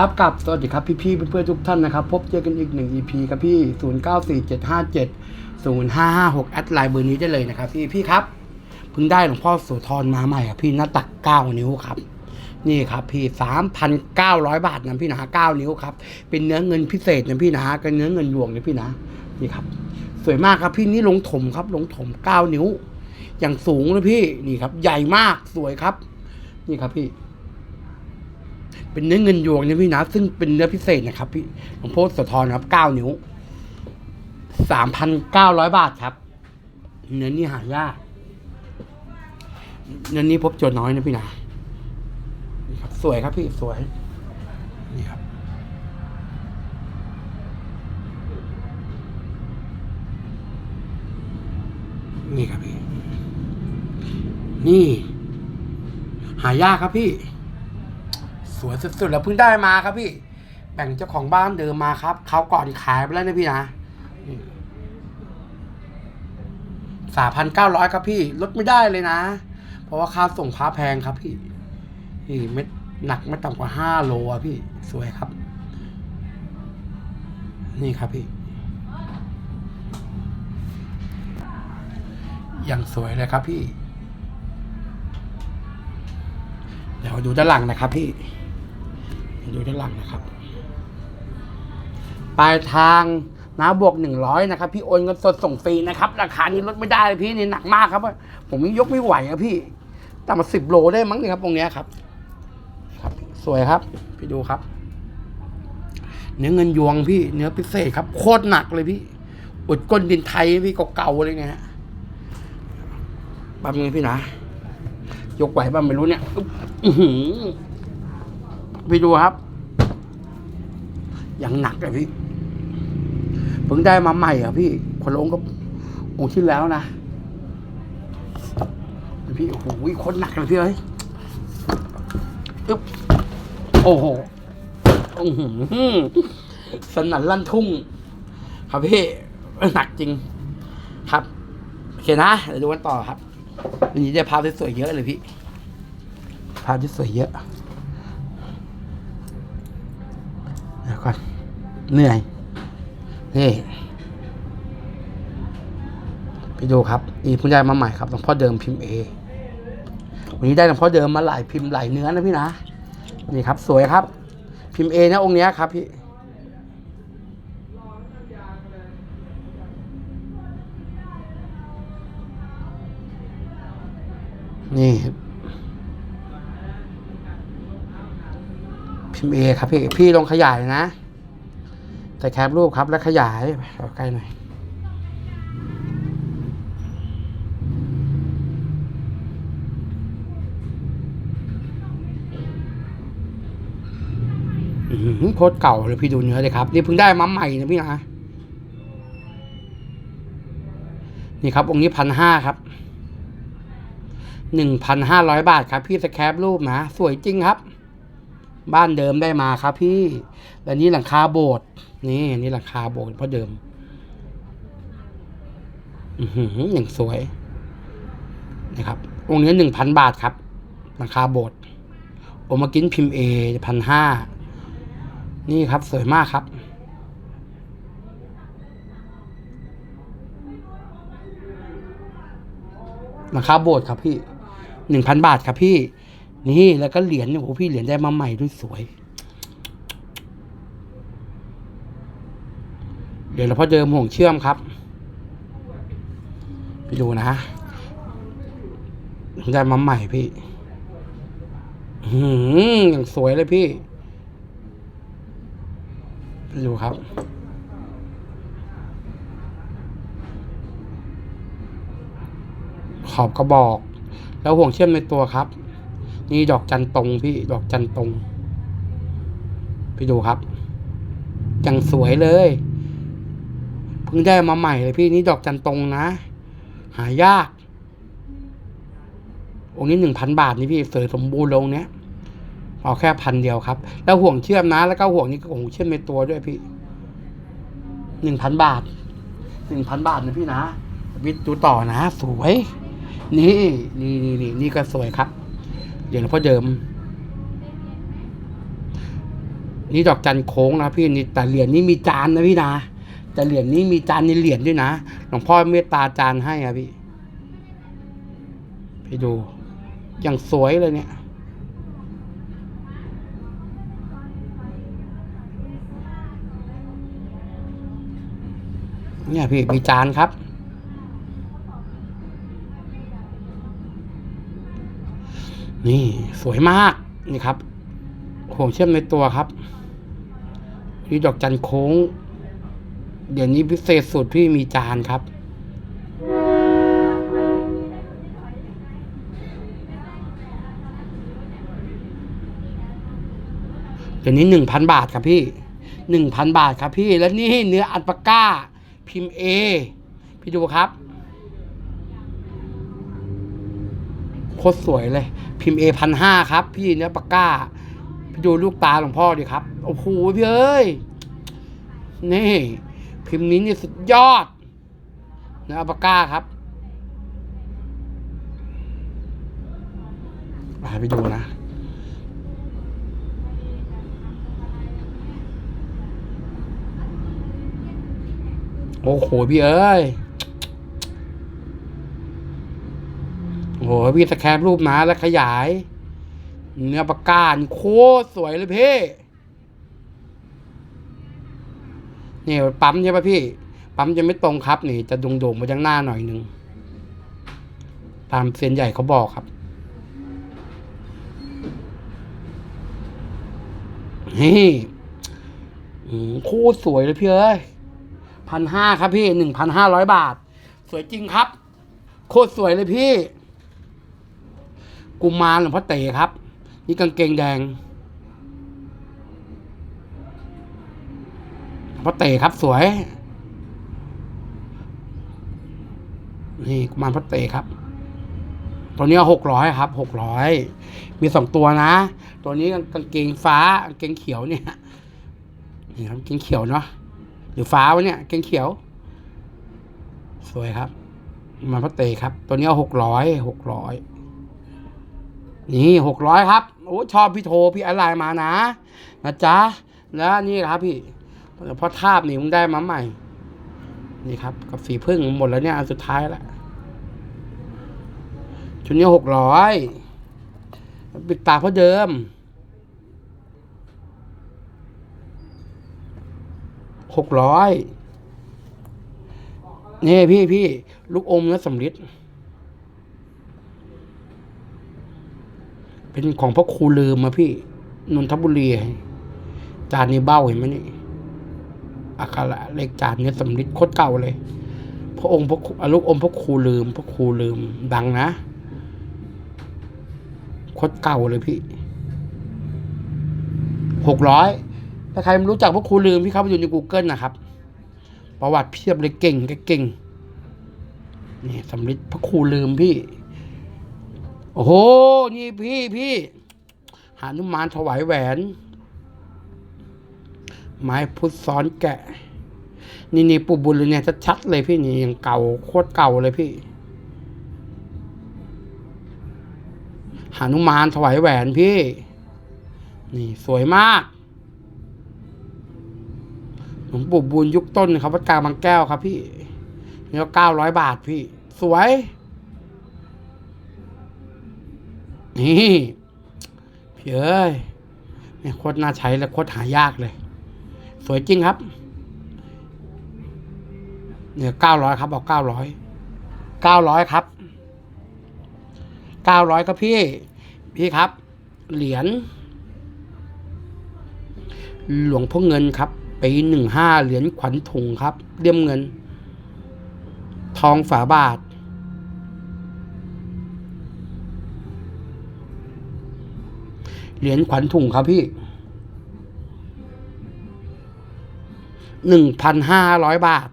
ครับกับสวัสดีครับพี่ๆเพื่อนๆทุกท่านนะครับ พบเจอกันอีกหนึ่ง EP ครับพี่ 0 9 4 7 5 7 0 5 5 6 แอดไลน์เบอร์นี้ได้เลยนะครับพี่พี่ครับเพิ่งได้หลวงพ่อโสธรมาใหม่ครับพี่หน้าตัก 9 นิ้วครับ นี่ครับพี่ 3,900 บาทนะพี่นะ9นิ้วครับ เป็นเนื้อเงินพิเศษนะพี่นะเป็นเนื้อเงินหยวงนะพี่นะนี่ครับ สวยมากครับพี่นี่ลงถมครับลงถม 9 นิ้ว อย่างสูงเลยพี่นี่ครับ ใหญ่มากสวยครับ นี่ครับพี่ เป็นเนื้อเงินยวงนะพี่นะ ซึ่งเป็นเนื้อพิเศษนะครับ พี่หลวงพ่อโสธรครับเก้านิ้วสามพันเก้าร้อยบาทครับ เนื้อนี่หายากเนื้อนี้พบจทย์น้อยนะพี่นะนี่ครับ สวยครับพี่สวยนี่ครับนี่ครับพี่ นี่ หายากครับพี่ วยสุดๆแล้วเพิ่งได้มาครับพี่ แบ่งเจ้าของบ้านเดิมมาครับเขาก่อนขายไปแล้วนะพี่นะสามพันเก้าร้อยครับพี่ลดไม่ได้เลยนะ เพราะว่าค่าส่งพาแพงครับพี่นี่เม็ดหนักไม่ต่ำกว่าห้าโลอะพี่สวยครับ นี่ครับพี่อย่างสวยเลยครับพี่ เดี๋ยวดูด้านหลังนะครับพี่ ดูด้านหลังนะครับ ปลายทางนะบวกหนึ่งร้อยนะครับ พี่โอนเงินสดส่งฟรีนะครับ ราคานี้ลดไม่ได้เลยพี่นี่หนักมากครับ ผมยังยกไม่ไหวครับพี่ต่ำมาสิบโลได้มั้งนี่ครับ ตรงเนี้ยครับ ครับ สวยครับ พี่ดูครับ เนื้อเงินยวงพี่เนื้อพิเศษครับ โคตรหนักเลยพี่ อุดก้นดินไทยพี่เก่าๆเลยเนี่ยฮะปั๊มเงพี่นะ ยกไหวบ้างไม่รู้เนี่ย อือหือ ไปดูครับ อย่างหนักเลยพี่เพิ่งได้มาใหม่อะพี่คนลงก็องค์ที่แล้วนะพี่โอ้โหคนหนักเลยพี่เอ้ยอึ๊บโอ้โหอื้อหือสนั่นลั่นทุ่ง ครับพี่หนักจริง ครับโอเคนะเดี๋ยวดูกันต่อครับวันนี้ได้ภาดีสวยเยอะเลยพี่ภาพที่สวยเยอะเดี๋ยวก่อนเหนื่อย นี่ ไปดูครับอีพิ่งได้มาใหม่ครับหลวงพ่อเดิมพิมพ์เอวันนี้ได้หลวงพ่อเดิมมาหลายพิมพ์หลายเนื้อนะพี่นะ นี่ครับ สวยครับ พิมพ์เอนะองค์เนี้ยครับพี่นี่ พิมพ์เอครับพี่ พี่ลองขยายนะใส่แคปรูปครับแล้วขยายใกล้หน่อยโคตรเก่าเลยพี่ดูเนื้อเลยครับนี่เพิ่งได้มาใหม่นะพี่นะนี่ครับ องค์นี้พันห้าครับหนึ่งพันห้าร้อยบาทครับ พี่สแคปรูปนะ สวยจริงครับ บ้านเดิมได้มาครับพี่และนี่หลังคาโบสถ์นี่นี่หลังคาโบสถ์เพราะเดิม อือหืออย่างสวยนะครับองค์นี้หนึ่งพันบาทครับหลังคาโบสถ์โอมากินพิมพ์เอพันห้านี่ครับสวยมากครับราคาโบสถ์ครับพี่หนึ่งพันบาทครับพี่ นี่แล้วก็เหรียญเนี่ยโอ้โหพี่เหรียญได้มาใหม่ด้วยสวย เดี๋ยวเราพอเดิมห่วงเชื่อมครับ ไปดูนะได้มาใหม่พี่หืมอย่างสวยเลยพี่ไปดูครับขอบกระบอก แล้วห่วงเชื่อมในตัวครับ นี่ดอกจันตรงพี่ดอกจันตรงไปดูครับยังสวยเลยเพิ่งได้มาใหม่เลยพี่นี่ดอกจันตรงนะ หายาก องค์นี้หนึ่งพันบาทนี่พี่เสยสมบูรณ์ลงเนี้ยเอาแค่พันเดียวครับ แล้วห่วงเชื่อมนะ แล้วก็ห่วงนี้ก็ห่วงเชื่อมในตัวด้วยพี่หนึ่งพันบาทหนึ่งพันบาทนะพี่นะวิทย์ดูต่อนะ สวย นี่นี่นี่นี่นี่ก็สวยครับ เดี๋ยวเราพ่อเดิม นี่ดอกจันโค้งนะพี่นี่แต่เหรียญนี้มีจานนะพี่นะแต่เหรียญนี้มีจานในเหรียญด้วยนะหลวงพ่อเมตตาจานให้อะพี่พี่ดู อย่างสวยเลยเนี่ยเนี่ยพี่มีจานครับ นี่สวยมากนี่ครับห่วงเชื่อมในตัวครับนี่ดอกจันโค้ง เดี๋ยวนี้พิเศษสุดพี่มีจานครับ เดี๋ยวนี้หนึ่งพันบาทครับพี่หนึ่งพันบาทครับพี่ แล้วนี่เนื้ออัลปาก้า พิมพ์เอพี่ดูครับ โค ตรสวยเลย พิมพ์เอพันห้าครับ พี่เนื้อปากก้าพี่ดูลูกตาหลวงพ่อดิครับ โอ้โหพี่เอ้ย นี่ พิมพ์นี้นี่สุดยอด เนื้อปากก้าครับไปดูนะโอ้โหพี่เอ้ย โอ้โหพี่สแคปรูปนะแล้วขยาย เนื้อปากกาลโคตรสวยเลยพี่นี่ปั๊มใช่ป่ะพี่ ปั๊มจะไม่ตรงครับนี่ จะโด่งๆมาจากหน้าหน่อยหนึ่งตามเซียนใหญ่เขาบอกครับนี่โคตรสวยเลยพี่เอ้ยพันห้าครับพี่หนึ่งพันห้าร้อยบาท สวยจริงครับ โคตรสวยเลยพี่ กุมารหลวงพ่อเต๋ครับ นี่กางเกงแดงหลวงพ่อเต๋ครับสวย นี่กุมารพ่อเต๋ครับ ตัวนี้หกร้อยครับหกร้อยมีสองตัวนะ ตัวนี้กางเกงฟ้ากางเกงเขียวเนี่ยนี่ครับกางเกงเขียวเนาะหรือฟ้าวะเนี่ยกางเกงเขียว สวยครับกุมารพ่อเตครับ ตัวนี้หกร้อยหกร้อย นี่หกร้อยครับโอ้ชอบพี่โทรพี่อะไรมานะนะจ๊ะแล้วนี่ครับพี่พอทาบนี่มึงได้มาใหม่ นี่ครับ กับสีพึ่งหมดแล้วเนี่ยอันสุดท้ายละชุดนี้หกร้อยปิดตาเพราะเดิมหกร้อยนี่พี่พี่ลูกอมและสำลิด เป็นของพ่อครูลืมมาพี่นนทบุรีจานนี้เบ้าเห็นไหมนี่อักขระเลขจานเนี้สำลิดโคตรเก่าเลย พระองค์พระครูอะลูกอมพระครูลืม พระครูลืม ดังนะโคตรเก่าเลยพี่หกร้อยถ้าใครไม่รู้จักพระครูลืมพี่เข้าไปดูใน Google นะครับ ประวัติเพียบเลยเก่งแกเก่งนี่สำลิดพระครูลืมพี่ โอ้โห นี่พี่พี่หานุมานถวายแหวน ไม้พุทธซ้อนแกะ นี่นี่ปูบุญเลยเนี่ยชัดๆเลยพี่นี่ยังเก่าโคตรเก่าเลยพี่หานุมานถวายแหวนพี่ นี่สวยมากหลวงปู่บุญยุคต้นครับวัดกลางบางแก้วครับพี่นี่ก็เก้าร้อยบาทพี่ สวย นี่พี่เอ้ยนี่โคตรน่าใช้และโคตรหายากเลย สวยจริงครับเนี่ยเก้าร้อยครับเอาเก้าร้อยเก้าร้อยครับเก้าร้อยครับพี่ พี่ครับ เหรียญหลวงพ่อเงินครับปีหนึ่งห้าเหรียญขวัญถุงครับเลี่ยมเงิน ทองฝาบาท เหรียญขวัญถุงครับพี่หนึ่งพันห้าร้อยบาท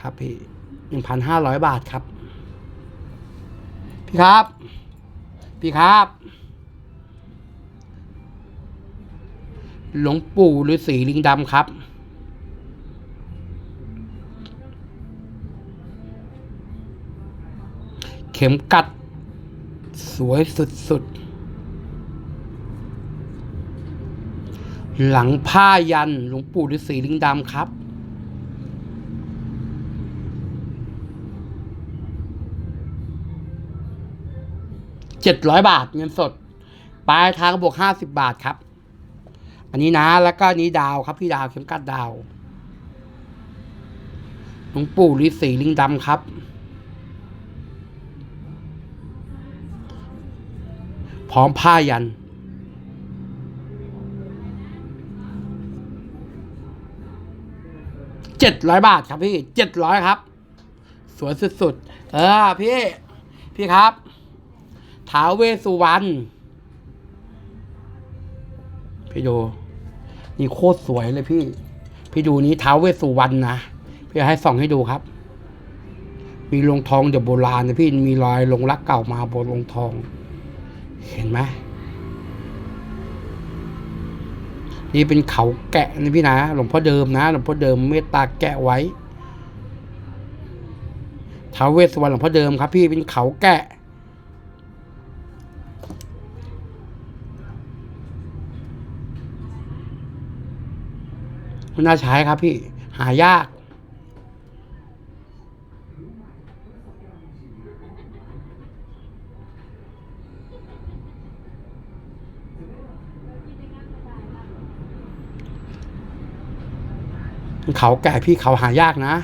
ครับพี่หนึ่งพันห้าร้อยบาทครับ พี่ครับ พี่ครับ หลวงปู่ฤาษีลิงดำครับเข็มกัด สวยสุดๆ หลังผ้ายันหลวงปู่ฤาษีลิงดำครับ เจ็ดร้อยบาทเงินสด ปลายทางบวกห้าสิบบาทครับ อันนี้นะ แล้วก็นนี้ดาวครับ พี่ดาวเข็มกัดดาวหลวงปู่ฤาษีลิงดำครับ พร้อมผ้ายัน จ็ดร้อยบาทครับพี่เจ็ดร้อยครับ สวยสุดๆ เออพี่ พี่ครับท้าวเวสุวรรณพี่ดู นี่โคตรสวยเลยพี่ พี่ดูนี้ท้าวเวสสุวรรณนะ พี่ให้ส่องให้ดูครับ มีลงทองเดี๋ยวโบราณนะพี่ มีรอยลงรักเก่ามาบนลงทอง เห็นไหม นี่เป็นเขาแกะนะพี่นะหลวงพ่อเดิมนะหลวงพ่อเดิมเมตตาแกะไว้ท้าวเวสสวรรณหลวงพ่อเดิมครับ พี่เป็นเขาแกะมันน่าใช้ครับพี่หายาก เขาแก่พี่เขาหายากนะ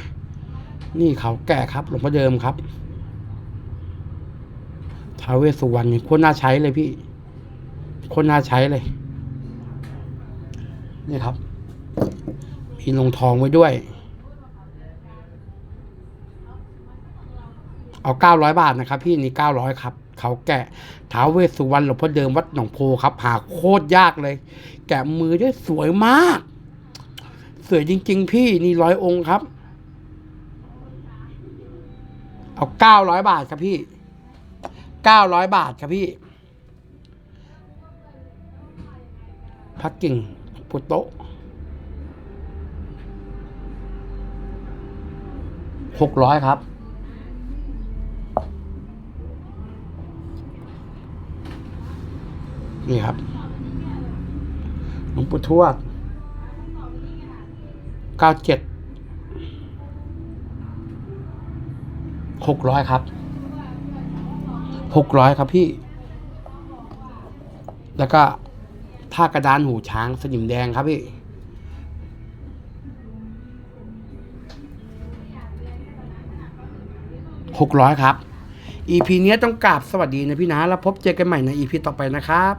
นี่เขาแก่ครับ หลวงพ่อเดิมครับท้าเวสุวรรณนี่โคตรน่าใช้เลยพี่โคตรน่าใช้เลย นี่ครับมีลงทองไว้ด้วย เอาเก้าร้อยบาทนะครับ พี่นี่เก้าร้อยครับเขาแกะท้าเวสสุวรรณหลวงพ่อเดิมวัดหนองโพครับหาโคตรยากเลย แกะมือได้สวยมาก สวยจริง ๆ พี่นี่ร้อยองค์ครับ เอาเก้าร้อยบาทครับพี่เก้าร้อยบาทครับพี่พักกิ่งพุโตหกร้อยครับนี่ครับหลวงปู่ทวด เก้าเจ็ดหกร้อยครับหกร้อยครับพี่ แล้วก็ท่ากระดานหูช้างสนิมแดงครับพี่หกร้อยครับ EP เนี้ยต้องกราบสวัสดีนะพี่นะ แล้วพบเจอกันใหม่ใน EP ต่อไปนะครับ